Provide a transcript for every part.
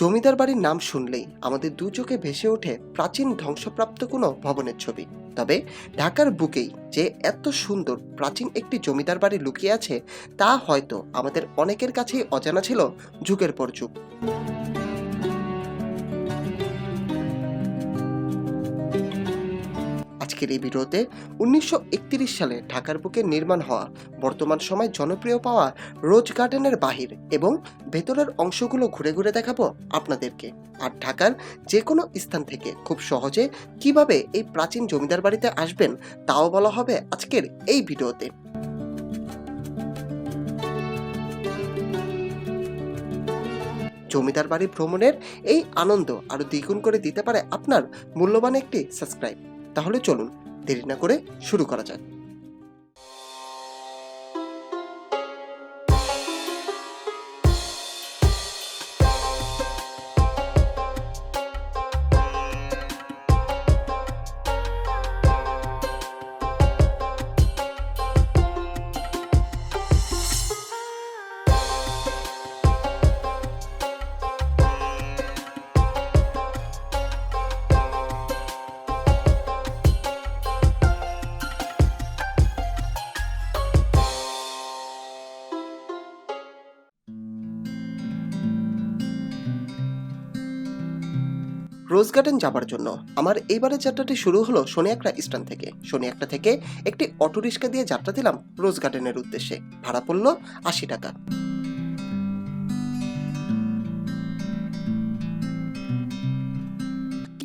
জমিদার বাড়ির নাম শুনলেই আমাদের দু চোখে ভেসে ওঠে প্রাচীন ধ্বংসপ্রাপ্ত কোনো ভবনের ছবি। তবে ঢাকার বুকেই যে এত সুন্দর প্রাচীন একটি জমিদার বাড়ি লুকিয়ে আছে, তা হয়তো আমাদের অনেকের কাছেই অজানা ছিল যুগের পর যুগ। আজকের এই ভিডিওতে উনিশশো একত্রিশ সালে ঢাকার বুকে নির্মাণ হওয়া বর্তমান সময় জনপ্রিয় পাওয়া রোজ গার্ডেনের বাহির এবং ভেতরের অংশগুলো ঘুরে ঘুরে দেখাবো আপনাদেরকে। আর ঢাকার যে কোনো স্থান থেকে খুব সহজে কীভাবে এই প্রাচীন জমিদার বাড়িতে আসবেন তাও বলা হবে আজকের এই ভিডিওতে। জমিদার বাড়ি ভ্রমণের এই আনন্দ আরও দ্বিগুণ করে দিতে পারে আপনার মূল্যবান একটি সাবস্ক্রাইব। তাহলে চলুন দেরি না করে শুরু করা যাক। রোজ গার্ডেন যাবার জন্য। আমার এইবারের যাত্রাটি শুরু হলো শনিয়াকড়া স্ট্যান্ড থেকে। শনিয়াকড়া থেকে একটি অটো রিক্সা দিয়ে যাত্রা দিলাম রোজ গার্ডেনের উদ্দেশ্যে। ভাড়া পড়ল আশি টাকা।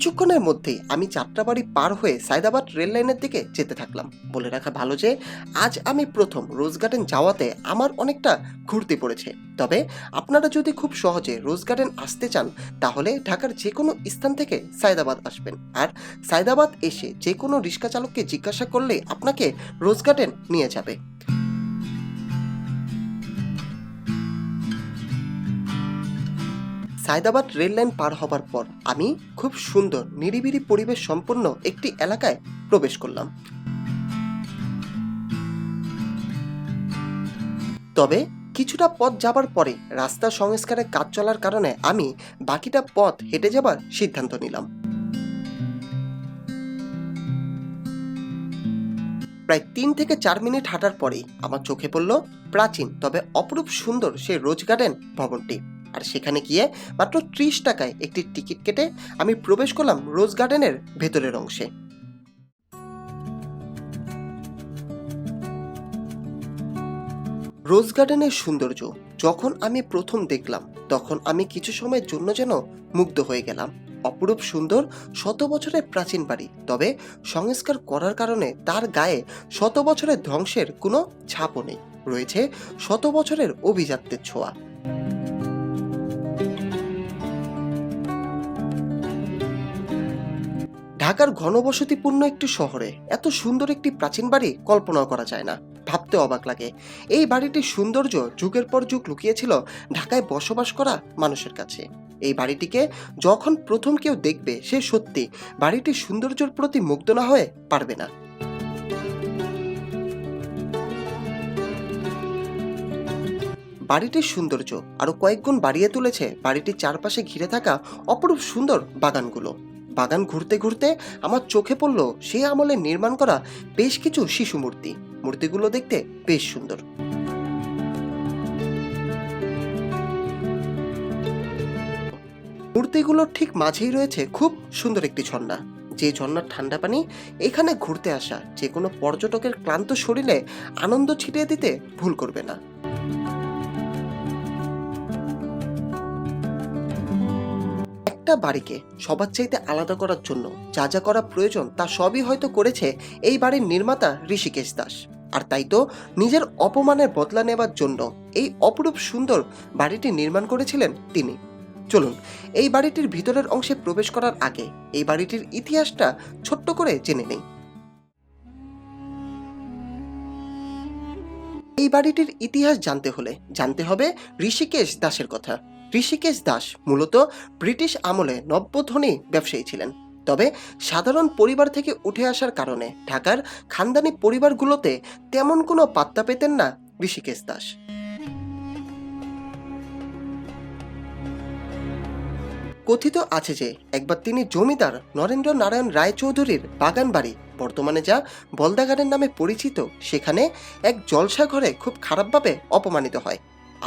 কিছুক্ষণের মধ্যেই আমি যাত্রাবাড়ি পার হয়ে সায়দাবাদ রেল লাইনের দিকে যেতে থাকলাম। বলে রাখা ভালো যে, আজ আমি প্রথম রোজ গার্ডেন যাওয়াতে আমার অনেকটা ঘুরতে পড়েছে। তবে আপনারা যদি খুব সহজে রোজ গার্ডেন আসতে চান, তাহলে ঢাকার যে কোনো স্থান থেকে সায়দাবাদ আসবেন। আর সায়দাবাদ এসে যে কোনো রিক্সা চালককে জিজ্ঞাসা করলে আপনাকে রোজ গার্ডেন নিয়ে যাবে। সায়দাবাদ রেল লাইন পার হবার পর আমি খুব সুন্দর, নিরিবিলি পরিবেশ সম্পন্ন একটি এলাকায় প্রবেশ করলাম। তবে কিছুটা পথ যাবার পরে রাস্তা সংস্কারের কাজ চলার কারণে আমি বাকিটা পথ হেঁটে যাবার সিদ্ধান্ত নিলাম। প্রায় তিন থেকে চার মিনিট হাঁটার পরেই আমার চোখে পড়ল প্রাচীন তবে অপরূপ সুন্দর সেই রোজ গার্ডেন ভবনটি। আর সেখানে গিয়ে মাত্র ত্রিশ টাকায় একটি টিকিট কেটে আমি প্রবেশ করলাম রোজ গার্ডেনের ভেতরের অংশে। রোজ গার্ডেনের সৌন্দর্য যখন আমি প্রথম দেখলাম, তখন আমি কিছু সময়ের জন্য যেন মুগ্ধ হয়ে গেলাম। অপরূপ সুন্দর শত বছরের প্রাচীন বাড়ি, তবে সংস্কার করার কারণে তার গায়ে শত বছরের ধ্বংসের কোনো ছাপও নেই। রয়েছে শত বছরের অভিজাত্যের ছোঁয়া। ঢাকার ঘনবসতিপূর্ণ একটি শহরে এত সুন্দর একটি প্রাচীন বাড়ি কল্পনাও করা যায় না। ভাবতে অবাক লাগে। এই বাড়িটির সৌন্দর্য যুগের পর যুগ লুকিয়েছিল ঢাকায় বসবাস করা মানুষের কাছে। এই বাড়িটিকে যখন প্রথম কেউ দেখবে, সে সত্যি বাড়িটির সৌন্দর্যের প্রতি মুগ্ধ না হয়ে পারবে না। বাড়িটির সৌন্দর্য আরও কয়েকগুণ বাড়িয়ে তুলেছে বাড়িটির চারপাশে ঘিরে থাকা অপরূপ সুন্দর বাগানগুলো। বাগান ঘুরতে ঘুরতে আমার চোখে পড়ল সে আমলে নির্মাণ করা বেশ কিছু শিশু মূর্তি। মূর্তিগুলো দেখতে বেশ সুন্দর। মূর্তিগুলোর ঠিক মাঝেই রয়েছে খুব সুন্দর একটি ঝর্ণা। যে ঝর্ণার ঠান্ডা পানি এখানে ঘুরতে আসা যে কোনো পর্যটকের ক্লান্ত শরীরে আনন্দ ছিটিয়ে দিতে ভুল করবে না। একটা বাড়িকে সবার চাইতে আলাদা করার জন্য যা যা করা প্রয়োজন তা সবই হয়তো করেছে এই বাড়ির নির্মাতা ঋষিকেশ দাস। আর তাই তো নিজের অপমানের বদলা নেবার জন্য এই অপরূপ সুন্দর বাড়িটি নির্মাণ করেছিলেন তিনি। চলুন, এই বাড়িটির ভিতরের অংশে প্রবেশ করার আগে এই বাড়িটির ইতিহাসটা ছোট্ট করে জেনে নেই। এই বাড়িটির ইতিহাস জানতে হলে জানতে হবে ঋষিকেশ দাসের কথা। ঋষিকেশ দাস মূলত ব্রিটিশ আমলে নব্যধনী ব্যবসায়ী ছিলেন। তবে সাধারণ পরিবার থেকে উঠে আসার কারণে ঢাকার খানদানি পরিবারগুলোতে তেমন কোনো পাত্তা পেতেন না ঋষিকেশ দাস। কথিত আছে যে একবার তিনি জমিদার নরেন্দ্র নারায়ণ রায়চৌধুরীর বাগান বাড়ি বর্তমানে যা বলদাগানের নামে পরিচিত, সেখানে এক জলসা ঘরে খুব খারাপভাবে অপমানিত হয়।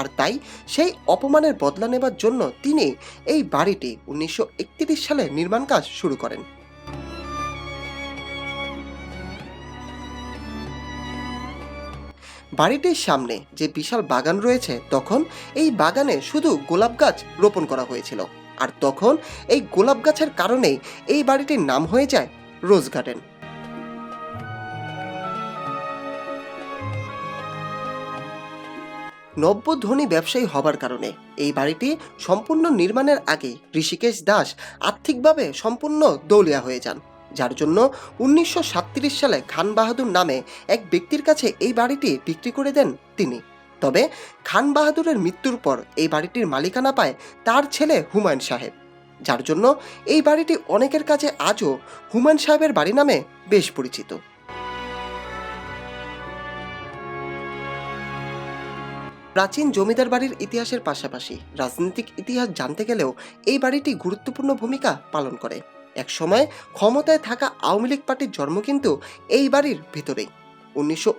আর তাই সেই অপমানের বদলা নেবার জন্য তিনি এই বাড়িটি উনিশশো সালে নির্মাণ কাজ শুরু করেন। বাড়িটির সামনে যে বিশাল বাগান রয়েছে, তখন এই বাগানে শুধু গোলাপ গাছ রোপণ করা হয়েছিল। আর তখন এই গোলাপ গাছের কারণেই এই বাড়িটির নাম হয়ে যায় রোজ গার্ডেন নব্য ধনী ব্যবসায়ী হবার কারণে। এই বাড়িটি সম্পূর্ণ নির্মাণের আগে ঋষিকেশ দাস আর্থিকভাবে সম্পূর্ণ দৌলিয়া হয়ে যান। যার জন্য উনিশশো সালে খান বাহাদুর নামে এক ব্যক্তির কাছে এই বাড়িটি বিক্রি করে দেন তিনি। তবে খান বাহাদুরের মৃত্যুর পর এই বাড়িটির মালিকানা পায় তার ছেলে হুমায়ুন সাহেব। যার জন্য এই বাড়িটি অনেকের কাছে আজও হুমায়ুন সাহেবের বাড়ি নামে বেশ পরিচিত। প্রাচীন জমিদার বাড়ির ইতিহাসের পাশাপাশি রাজনৈতিক ইতিহাস জানতে গেলেও এই বাড়িটি গুরুত্বপূর্ণ ভূমিকা পালন করে। একসময় ক্ষমতায় থাকা আওয়ামী লীগ পার্টির জন্ম কিন্তু এই বাড়ির ভিতরেই। উনিশশো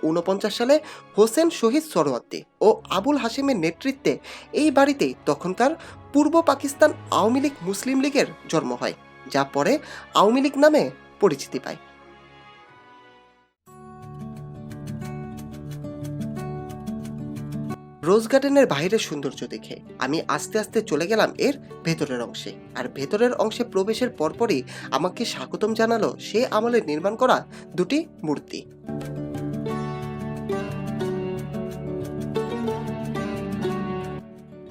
সালে হোসেন শহীদ সরোয়ার্দী ও আবুল হাসিমের নেতৃত্বে এই বাড়িতেই তখনকার পূর্ব পাকিস্তান আওয়ামী লীগ মুসলিম লীগের জন্ম হয়, যা পরে আওয়ামী লীগ নামে পরিচিতি পায়। রোজ গার্ডেনের বাইরের সৌন্দর্য দেখে আমি আস্তে আস্তে চলে গেলাম এর ভেতরের অংশে। আর ভেতরের অংশে প্রবেশের পরপরই আমাকে স্বাগতম জানালো সে আমলে নির্মাণ করা দুটি মূর্তি।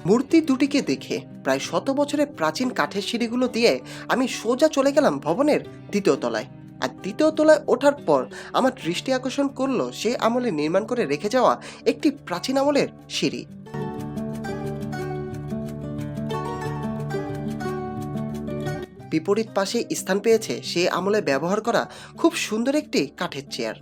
মূর্তি দুটিকে দেখে প্রায় শত বছরের প্রাচীন কাঠের সিঁড়িগুলো দিয়ে আমি সোজা চলে গেলাম ভবনের দ্বিতীয় তলায়। আর দ্বিতীয় তলায় ওঠার পর আমার দৃষ্টি আকর্ষণ করল সে আমলে নির্মাণ করে রেখে যাওয়া একটি প্রাচীন আমলের সিঁড়ি। বিপরীত পাশে স্থান পেয়েছে সে আমলে ব্যবহার করা খুব সুন্দর একটি কাঠের চেয়ার।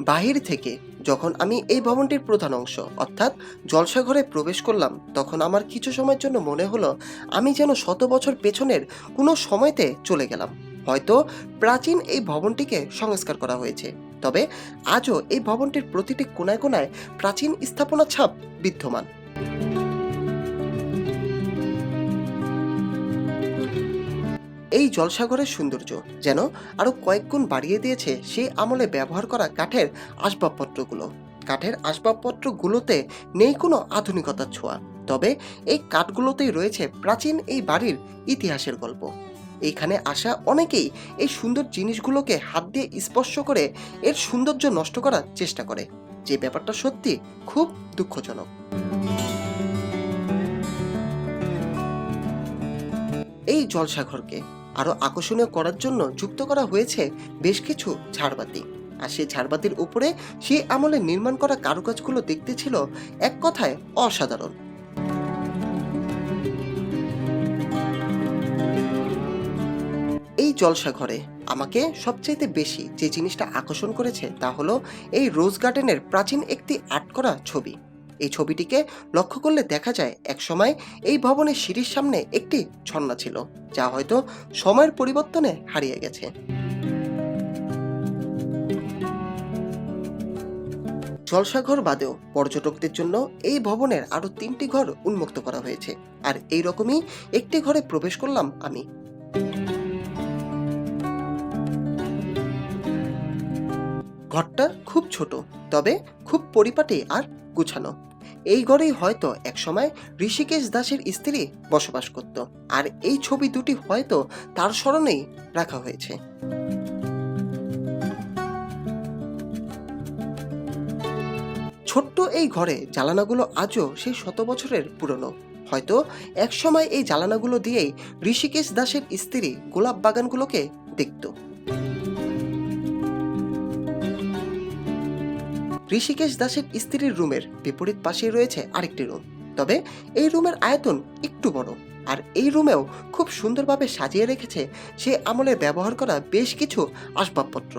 বাহির থেকে যখন আমি এই ভবনটির প্রধান অংশ, অর্থাৎ জলসাঘরে প্রবেশ করলাম, তখন আমার কিছু সময়ের জন্য মনে হলো আমি যেন শত বছর পেছনের কোনো সময়তে চলে গেলাম। হয়তো প্রাচীন এই ভবনটিকে সংস্কার করা হয়েছে, তবে আজও এই ভবনটির প্রতিটি কোনায় কোনায় প্রাচীন স্থাপনা ছাপ বিদ্যমান। এই জলসাগরের সৌন্দর্য যেন আরও কয়েক গুণ বাড়িয়ে দিয়েছে সেই আমলে ব্যবহার করা কাঠের আসবাবপত্রগুলো। কাঠের আসবাবপত্রগুলোতে নেই কোনো আধুনিকতার ছোঁয়া, তবে এই কাঠগুলোতেই রয়েছে প্রাচীন এই বাড়ির ইতিহাসের গল্প। এইখানে আসা অনেকেই এই সুন্দর জিনিসগুলোকে হাত দিয়ে স্পর্শ করে এর সৌন্দর্য নষ্ট করার চেষ্টা করে, যে ব্যাপারটা সত্যি খুব দুঃখজনক। এই জলসাঘরকে আরও আকর্ষণীয় করার জন্য যুক্ত করা হয়েছে বেশ কিছু ঝাড়বাতি। আর সেই ঝাড়বাতির উপরে সেই আমলে নির্মাণ করা কারুকাজগুলো দেখতে ছিল এক কথায় অসাধারণ। এই জলসাঘরে আমাকে সবচাইতে বেশি যে জিনিসটা আকর্ষণ করেছে তা হলো এই রোজ গার্ডেনের প্রাচীন একটি আর্ট করা ছবি। এই ছবিটিকে লক্ষ্য করলে দেখা যায় একসময় এই ভবনের সিঁড়ির সামনে একটি ঝর্ণা ছিল, যা হয়তো সময়ের পরিবর্তনে হারিয়ে গেছে। জলসাঘর বাদেও পর্যটকদের জন্য এই ভবনের আরও তিনটি ঘর উন্মুক্ত করা হয়েছে, আর এই রকমই একটি ঘরে প্রবেশ করলাম আমি। ঘরটা খুব ছোট, তবে খুব পরিপাটি আর গুছানো। এই ঘরেই হয়তো একসময় ঋষিকেশ দাসের স্ত্রী বসবাস করত। আর এই ছবি দুটি হয়তো তার স্মরণেই রাখা হয়েছে। ছোট্ট এই ঘরে জ্বালানাগুলো আজও সেই শত বছরের পুরনো। হয়তো একসময় এই জ্বালানাগুলো দিয়েই ঋষিকেশ দাসের স্ত্রী গোলাপ বাগানগুলোকে দেখত। ঋষিকেশ দাসের স্ত্রীর রুমের বিপরীত পাশে রয়েছে আরেকটি রুম। তবে এই রুমের আয়তন একটু বড় আর এই রুমেও খুব সুন্দরভাবে সাজিয়ে রেখেছে সে আমলে ব্যবহার করা বেশ কিছু আসবাবপত্র।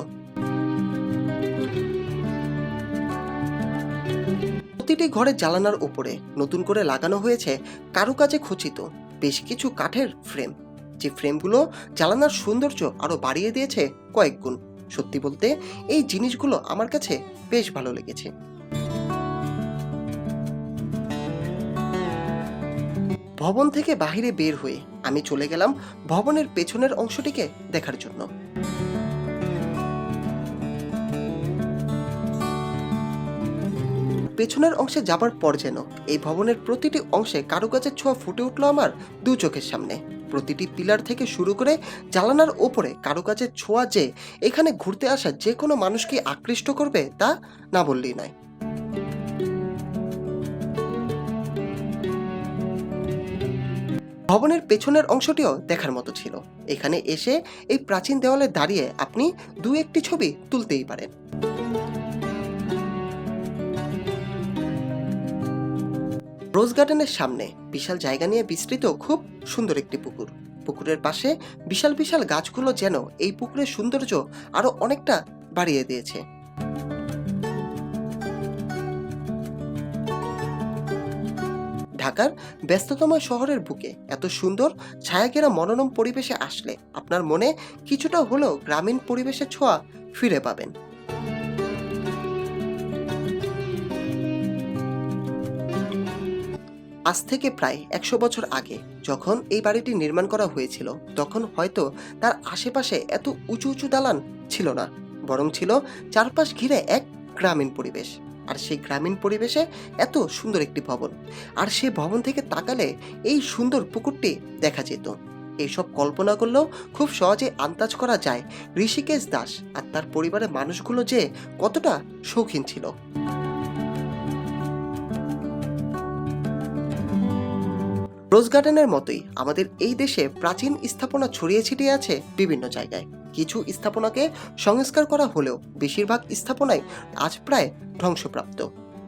প্রতিটি ঘরের জানালার উপরে নতুন করে লাগানো হয়েছে কারুকাজে খচিত বেশ কিছু কাঠের ফ্রেম। যে ফ্রেমগুলো জ্বালানার সৌন্দর্য আরও বাড়িয়ে দিয়েছে কয়েক গুণ। সত্যি বলতে এই জিনিসগুলো আমার কাছে বেশ ভালো লেগেছে। ভবন থেকে বাহিরে বের হয়ে আমি চলে গেলাম ভবনের পেছনের অংশটিকে দেখার জন্য। পেছনের অংশে যাবার পর যেন এই ভবনের প্রতিটি অংশে কারুকাজের ছোঁয়া ফুটে উঠল আমার দু চোখের সামনে। প্রতিটি পিলার থেকে শুরু করে জানালার ওপরে কারুকাজের ছোঁয়া যে এখানে ঘুরতে আসা যে কোনো মানুষকে আকৃষ্ট করবে তা না বললেই নয়। ভবনের পেছনের অংশটিও দেখার মতো ছিল। এখানে এসে এই প্রাচীন দেওয়ালে দাঁড়িয়ে আপনি দু একটি ছবি তুলতেই পারেন। রোজ গার্ডেনের সামনে বিশাল জায়গা নিয়ে বিস্তৃত খুব সুন্দর একটি পুকুর। পুকুরের পাশে বিশাল বিশাল গাছগুলো যেন এই পুকুরের সৌন্দর্য আরও অনেকটা বাড়িয়ে দিয়েছে। ঢাকার ব্যস্ততম শহরের বুকে এত সুন্দর, ছায়াঘেরা মনোরম পরিবেশে আসলে আপনার মনে কিছুটা হলেও গ্রামীণ পরিবেশের ছোঁয়া ফিরে পাবেন। আজ থেকে প্রায় একশো বছর আগে যখন এই বাড়িটি নির্মাণ করা হয়েছিল, তখন হয়তো তার আশেপাশে এত উঁচু উঁচু দালান ছিল না, বরং ছিল চারপাশ ঘিরে এক গ্রামীণ পরিবেশ। আর সেই গ্রামীণ পরিবেশে এত সুন্দর একটি ভবন, আর সে ভবন থেকে তাকালে এই সুন্দর পুকুরটি দেখা যেত। এইসব কল্পনা করলেও খুব সহজে আন্দাজ করা যায় ঋষিকেশ দাস আর তার পরিবারের মানুষগুলো যে কতটা শৌখিন ছিল। রোজ গার্ডেনের মতোই আমাদের এই দেশে প্রাচীন স্থাপনা ছড়িয়ে ছিটিয়ে আছে বিভিন্ন জায়গায়। কিছু স্থাপনাকে সংস্কার করা হলেও বেশিরভাগ স্থাপনাই আজ প্রায় ধ্বংসপ্রাপ্ত।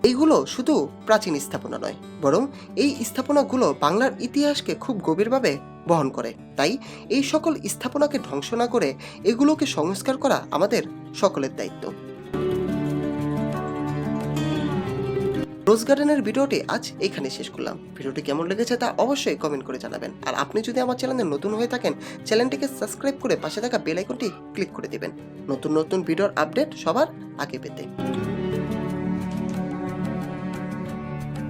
এইগুলো শুধু প্রাচীন স্থাপনা নয়, বরং এই স্থাপনাগুলো বাংলার ইতিহাসকে খুব গভীরভাবে বহন করে। তাই এই সকল স্থাপনাকে ধ্বংস না করে এগুলোকে সংস্কার করা আমাদের সকলের দায়িত্ব। রোজ গার্ডেনের ভিডিওটি আজ এখানে শেষ করলাম। ভিডিওটি কেমন লেগেছে তা অবশ্যই কমেন্ট করে জানাবেন। আর আপনি যদি আমার চ্যানেলে নতুন হয়ে থাকেন, চ্যানেলটিকে সাবস্ক্রাইব করে পাশে থাকা বেল আইকনটি ক্লিক করে দেবেন। নতুন নতুন ভিডিওর আপডেট সবার আগে পেতে।